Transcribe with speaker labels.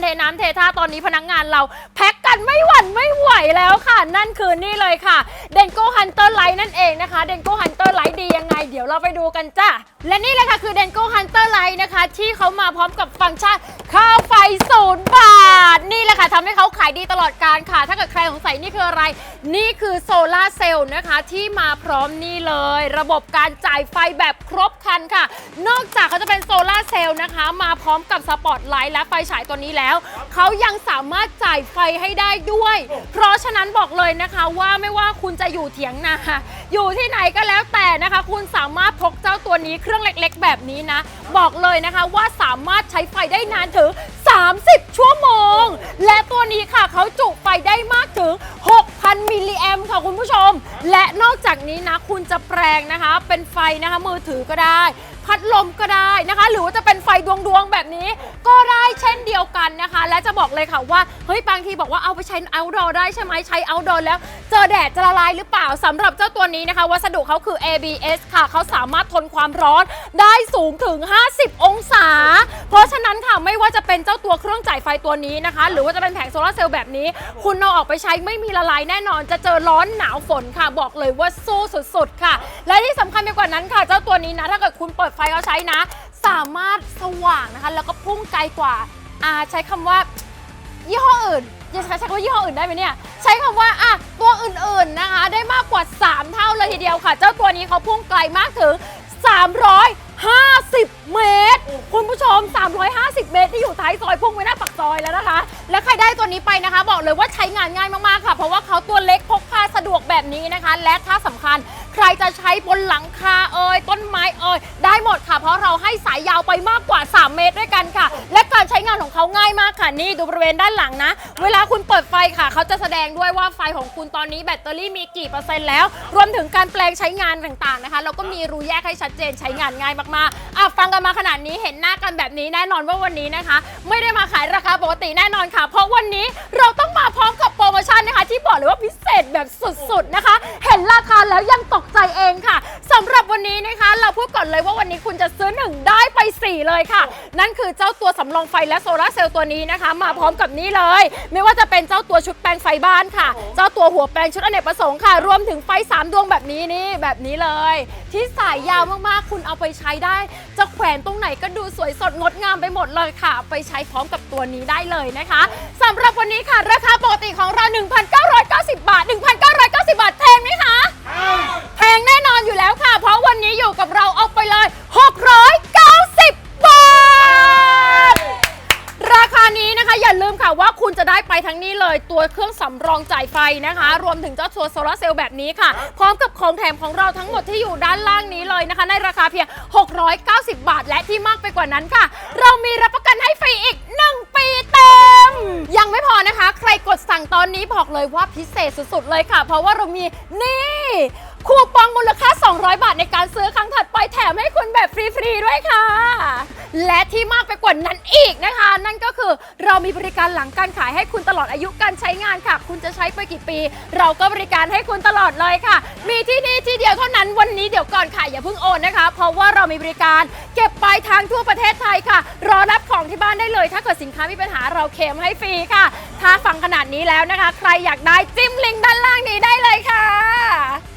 Speaker 1: เป็นเทน้ำเทท่าตอนนี้พนักงานเราแพ็ค กันไม่หวั่นไม่ไหวแล้วค่ะ นั่นคือนี่เลยค่ะ d e n g o Hunter Light นั่นเองนะคะ d e n g o Hunter Light ดียังไง เดี๋ยวเราไปดูกันจ้ะและนี่เลยค่ะคือ d e n g o Hunter Light นะคะ ที่เขามาพร้อมกับฟังก์ชันค่าไฟศูนย์บาท นี่แหละค่ะทำให้เขาขายดีตลอดการค่ะ ถ้าเกิดใครสงสัยนี่คืออะไร นี่คือโซลาร์เซลล์นะคะ ที่มาพร้อมนี่เลย ระบบการจ่ายไฟแบบครบครันค่ะ นอกจากเขาจะเป็นโซลาร์เซลล์นะคะ มาพร้อมกับสปอตไลท์และไฟฉายตัวนี้แล้ว เขายังสามารถจ่ายไฟให้ได้ด้วย เพราะฉะนั้นบอกเลยนะคะว่าไม่ว่าคุณจะอยู่เถียงนาอยู่ที่ไหนก็แล้วแต่นะคะ คุณสามารถพกเจ้าตัวนี้เครื่องเล็กๆ แบบนี้นะ บอกเลยนะคะว่าสามารถใช้ไฟได้นานถึง 30 ชั่วโมง และตัวนี้ค่ะเขาจุไฟได้มากถึง 6,000 มิลลิแอมค่ะคุณผู้ชม และนอกจากนี้นะ คุณจะแปลงนะคะ เป็นไฟนะคะมือถือก็ได้ พัดลมก็ได้นะคะ หรือว่าจะเป็นไฟดวงดวงๆแบบนี้ ก็ได้เช่นเดียวกัน นะคะ และจะบอกเลยค่ะว่าเฮ้ยบางทีบอกว่าเอาไปใช้ outdoor ได้ใช่ไหมใช้ outdoor แล้ว เจอแดดจะละลายหรือเปล่าสำหรับเจ้าตัวนี้นะคะ วัสดุเขาคือ ABS ค่ะเขาสามารถทนความร้อนได้สูงถึง 50 องศา เพราะฉะนั้นค่ะไม่ว่าจะเป็นเจ้าตัวเครื่องจ่ายไฟตัวนี้นะคะ หรือว่าจะเป็นแผงโซลาร์เซลล์แบบนี้ คุณเอาออกไปใช้ไม่มีละลายแน่นอน จะเจอร้อนหนาวฝนค่ะ บอกเลยว่าสู้สุดๆค่ะ และที่สำคัญไปกว่านั้นค่ะ เจ้าตัวนี้นะถ้าเกิดคุณเปิดไฟเขาใช้นะ สามารถสว่างนะคะ แล้วก็พุ่งไกลกว่า อาใช้คำว่ายี่ห้ออื่นจะใช้ใช้คำว่ายี่ห้ออื่นได้ไหมเนี่ยใช้คำว่าอะตัวอื่นๆนะคะ ได้มากกว่า 3 เท่าเลยทีเดียวค่ะ เจ้าตัวนี้เขาพุ่งไกลมากถึง 350 เมตร คุณผู้ชม 350 เมตรที่อยู่ท้ายซอยพุ่งไปหน้าปากซอยแล้วนะคะ และใครได้ตัวนี้ไปนะคะ บอกเลยว่าใช้งานง่ายมากๆค่ะ เพราะว่าเขาตัวเล็กพกพาสะดวกแบบนี้นะคะ และถ้าสำคัญ ใครจะใช้บนหลังคาเอ่ยต้นไม้เอ่ยได้หมดค่ะ เพราะเราให้สายยาวไปมากกว่า 3 เมตรด้วยกันค่ะ และการใช้งานของเขาง่ายมากค่ะนี่ดูบริเวณด้านหลังนะ เวลาคุณเปิดไฟค่ะ เขาจะแสดงด้วยว่าไฟของคุณตอนนี้แบตเตอรี่มีกี่เปอร์เซ็นต์แล้ว รวมถึงการแปลงใช้งานต่างๆนะคะแล้วก็มีรูแยกให้ชัดเจนใช้งานง่ายมากๆอะฟังกันมาขนาดนี้เห็นหน้ากันแบบนี้แน่นอนว่าวันนี้นะคะ ไม่ได้มาขายราคาปกติแน่นอนค่ะ เพราะวันนี้เราต้องมาพร้อมกับ ซื้อหนึ่งได้ไป 4 เลยค่ะ นั่นคือเจ้าตัวสำรองไฟและโซลาร์เซลล์ตัวนี้นะคะ มาพร้อมกับนี้เลย ไม่ว่าจะเป็นเจ้าตัวชุดแปลงไฟบ้านค่ะ เจ้าตัวหัวแปลงชุดอเนกประสงค์ค่ะ รวมถึงไฟ 3 ดวงแบบนี้นี่แบบนี้เลย ที่สายยาวมากๆ คุณเอาไปใช้ได้ จะแขวนตรงไหนก็ดูสวยสดงดงามไปหมดเลยค่ะ ไปใช้พร้อมกับตัวนี้ได้เลยนะคะสำหรับวันนี้ค่ะราคาปกติของเรา 1,990 บาท 1,990 บาทแพงไหมคะ แพงแน่นอนอยู่แล้วค่ะ เพราะวันนี้อยู่กับเราเอาไปเลย 690 บาท ราคานี้นะคะ อย่าลืมค่ะว่าคุณจะได้ไปทั้งนี้เลยตัวเครื่องสำรองจ่ายไฟนะคะ รวมถึงเจ้าตัวโซลาร์เซลล์แบบนี้ค่ะ พร้อมกับของแถมของเราทั้งหมดที่อยู่ด้านล่างนี้เลยนะคะ ในราคาเพียง 690 บาท และที่มากไปกว่านั้นค่ะ เรามีรับประกันให้ฟรีอีก 1 ปีเต็ม ยังไม่พอนะคะ ใครกดสั่งตอนนี้บอกเลยว่าพิเศษสุดๆเลยค่ะ เพราะว่าเรามีนี่ คูปองมูลค่า 200 บาทในการซื้อครั้งถัดไปแถมให้คุณแบบฟรีๆด้วยค่ะ และที่มากไปกว่านั้นอีกนะคะ นั่นก็คือเรามีบริการหลังการขายให้คุณตลอดอายุการใช้งานค่ะ คุณจะใช้ไปกี่ปี เราก็บริการให้คุณตลอดเลยค่ะ มีที่นี่ที่เดียวเท่านั้นวันนี้เดี๋ยวก่อนค่ะอย่าเพิ่งโอนนะคะ เพราะว่าเรามีบริการเก็บปลายทางทั่วประเทศไทยค่ะ รอรับของที่บ้านได้เลย ถ้าเกิดสินค้ามีปัญหาเราเคลมให้ฟรีค่ะ ถ้าฟังขนาดนี้แล้วนะคะ ใครอยากได้จิ้มลิงก์ด้านล่างนี้ได้เลยค่ะ